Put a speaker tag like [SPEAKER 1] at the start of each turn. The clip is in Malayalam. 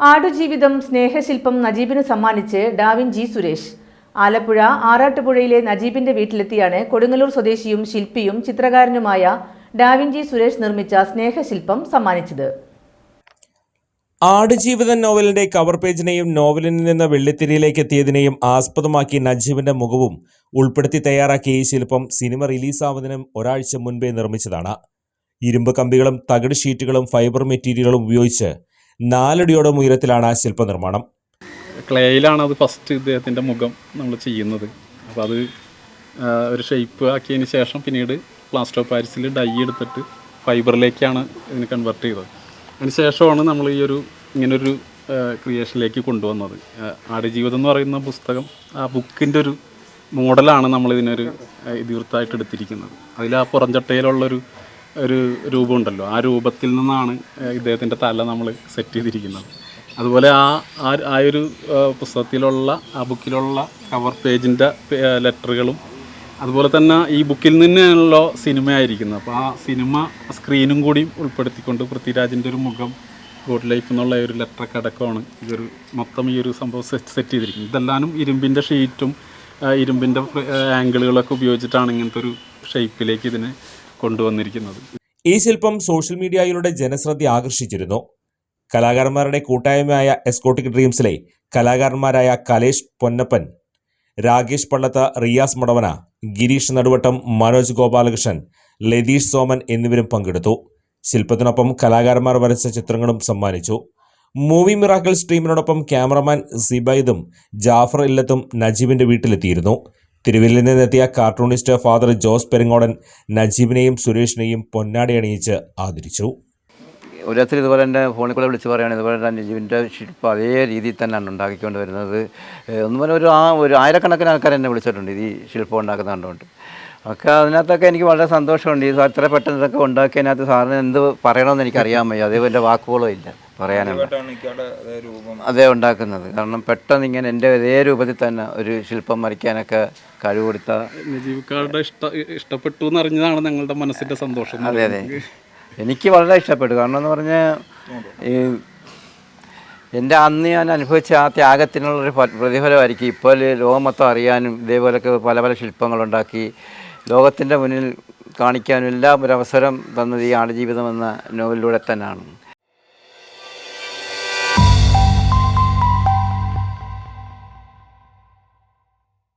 [SPEAKER 1] ആടുജീവിതം സ്നേഹശില്പം നജീബിന് സമ്മാനിച്ച് ഡാവിൻ ജി സുരേഷ്. ആലപ്പുഴ ആറാട്ടുപുഴയിലെ നജീബിന്റെ വീട്ടിലെത്തിയാണ് കൊടുങ്ങല്ലൂർ സ്വദേശിയും ശില്പിയും ചിത്രകാരനുമായ ഡാവിൻ ജി സുരേഷ് നിർമ്മിച്ച സ്നേഹശില്പം സമ്മാനിച്ചത്.
[SPEAKER 2] ആടുജീവിതം നോവലിന്റെ കവർ പേജിനെയും നോവലിൽ നിന്ന് വെള്ളിത്തിരിയിലേക്ക് എത്തിയതിനെയും ആസ്പദമാക്കി നജീബിന്റെ മുഖവും ഉൾപ്പെടുത്തി തയ്യാറാക്കിയ ഈ ശില്പം സിനിമ റിലീസാവുന്നതിനും ഒരാഴ്ച മുൻപേ നിർമ്മിച്ചതാണ്. ഇരുമ്പ് കമ്പികളും തകിട് ഷീറ്റുകളും ഫൈബർ മെറ്റീരിയലുകളും ഉപയോഗിച്ച് നാലടിയോളം ഉയരത്തിലാണ് ആ ശില്പനിർമ്മാണം.
[SPEAKER 3] ക്ലേയിലാണ് അത് ഫസ്റ്റ് ഇദ്ദേഹത്തിന്റെ മുഖം നമ്മൾ ചെയ്യുന്നത്. അപ്പോൾ അത് ഒരു ഷേപ്പ് ആക്കിയതിന് ശേഷം പിന്നീട് പ്ലാസ്റ്റർ ഓഫ് പാരീസിൽ ഡൈ എടുത്തിട്ട് ഫൈബറിലേക്കാണ് ഇതിന് കൺവെർട്ട് ചെയ്തത്. അതിന് ശേഷമാണ് നമ്മൾ ഈ ഒരു ഇങ്ങനൊരു ക്രിയേഷനിലേക്ക് കൊണ്ടുവന്നത്. ആടുജീവിതം എന്ന് പറയുന്ന പുസ്തകം ആ ബുക്കിന്റെ ഒരു മോഡലാണ് നമ്മൾ ഇതിനൊരു ഇതിവൃത്തായിട്ട് എടുത്തിരിക്കുന്നത്. അതിൽ ആ പുറംചട്ടയിലുള്ളൊരു ഒരു രൂപമുണ്ടല്ലോ. ആ രൂപത്തിൽ നിന്നാണ് ഇദ്ദേഹത്തിന്റെ തല നമ്മൾ സെറ്റ് ചെയ്തിരിക്കുന്നത്. അതുപോലെ ആ ആ ഒരു പുസ്തകത്തിലുള്ള ആ ബുക്കിലുള്ള കവർ പേജിന്റെ ലെറ്ററുകളും അതുപോലെ തന്നെ ഈ ബുക്കിൽ നിന്നാണല്ലോ സിനിമ ആയിരിക്കുന്നത്. അപ്പോൾ ആ സിനിമ സ്ക്രീനും കൂടി ഉൾപ്പെടുത്തിക്കൊണ്ട് പൃഥ്വിരാജിന്റെ ഒരു മുഖം ഗോഡ് ലൈഫ് എന്നുള്ള ഒരു ലെറ്ററൊക്കെ അടക്കമാണ് ഇതൊരു മൊത്തം ഈ ഒരു സംഭവം സെറ്റ് സെറ്റ് ചെയ്തിരിക്കുന്നത്. ഇതെല്ലാനും ഇരുമ്പിന്റെ ഷീറ്റും ഇരുമ്പിന്റെ ആംഗിളുകളൊക്കെ ഉപയോഗിച്ചിട്ടാണ് ഇങ്ങനത്തെ ഒരു ഷേപ്പിലേക്ക് ഇതിനെ കൊണ്ടുവന്നിരിക്കുന്നത്.
[SPEAKER 2] ഈ ശില്പം സോഷ്യൽ മീഡിയയിലൂടെ ജനശ്രദ്ധ ആകർഷിച്ചിരുന്നു. കലാകാരന്മാരുടെ കൂട്ടായ്മയായ എസ്കോട്ടിക് ഡ്രീംസിലെ കലാകാരന്മാരായ കലേഷ് പൊന്നപ്പൻ രാകേഷ് പള്ളത്ത് റിയാസ് മടവന ഗിരീഷ് നടുവട്ടം മനോജ് ഗോപാലകൃഷ്ണൻ ലതീഷ് സോമൻ എന്നിവരും പങ്കെടുത്തു. ശില്പത്തിനൊപ്പം കലാകാരന്മാർ വരച്ച ചിത്രങ്ങളും സമ്മാനിച്ചു. മൂവി മിറാക്കിൾസ് സ്ട്രീമിനോടൊപ്പം ക്യാമറമാൻ സിബൈദും ജാഫർ ഇല്ലത്തും നജീബിന്റെ വീട്ടിലെത്തിയിരുന്നു. തിരുവല്ലയിൽ നിന്നെത്തിയ കാർട്ടൂണിസ്റ്റ് ഫാദർ ജോസ് പെരിങ്ങോടൻ നജീബിനെയും സുരേഷിനെയും പൊന്നാടി അണിയിച്ച് ആദരിച്ചു.
[SPEAKER 4] ഒരത്തിൽ ഇതുപോലെ എന്റെ ഫോണിൽ കൂടെ വിളിച്ച് പറയുകയാണ് ഇതുപോലെ തന്നെ ജീവന്റെ ശില്പം അതേ രീതിയിൽ തന്നെയാണ് ഉണ്ടാക്കിക്കൊണ്ട് വരുന്നത്. ഒന്നുപോലെ ഒരു ആ ഒരു ആയിരക്കണക്കിന് ആൾക്കാർ എന്നെ വിളിച്ചിട്ടുണ്ട് ഈ ശില്പം ഉണ്ടാക്കുന്ന കണ്ടുകൊണ്ട്. ഒക്കെ അതിനകത്തൊക്കെ എനിക്ക് വളരെ സന്തോഷമുണ്ട്. ഈ അത്ര പെട്ടെന്ന് ഇതൊക്കെ ഉണ്ടാക്കിയതിനകത്ത് സാറിന് എന്ത് പറയണമെന്ന് എനിക്ക് അറിയാൻ വയ്യ. അതേപോലെ എന്റെ വാക്കുകളും ഇല്ല പറയാനുള്ള അതേ ഉണ്ടാക്കുന്നത്. കാരണം പെട്ടെന്ന് ഇങ്ങനെ എന്റെ ഇതേ രൂപത്തിൽ തന്നെ ഒരു ശില്പം വരയ്ക്കാനൊക്കെ കഴിവ് കൊടുത്ത
[SPEAKER 3] നജീബ് കാരുടെ ഇഷ്ടപ്പെട്ടു എന്ന് അറിഞ്ഞതാണ് ഞങ്ങളുടെ മനസ്സിന്റെ സന്തോഷം.
[SPEAKER 4] അതെ അതെ. എനിക്ക് വളരെ ഇഷ്ടപ്പെട്ടു. കാരണം എന്ന് പറഞ്ഞാൽ ഈ എന്റെ അന്ന് ഞാൻ അനുഭവിച്ച ആ ത്യാഗത്തിനുള്ളൊരു പ്രതിഫലമായിരിക്കും. ഇപ്പോൾ ലോകം മൊത്തം അറിയാനും ഇതേപോലൊക്കെ പല പല ശില്പങ്ങളുണ്ടാക്കി ലോകത്തിന്റെ മുന്നിൽ കാണിക്കാനും എല്ലാം ഒരവസരം തന്നത് ഈ ആടുജീവിതം എന്ന നോവലിലൂടെ തന്നെയാണ്.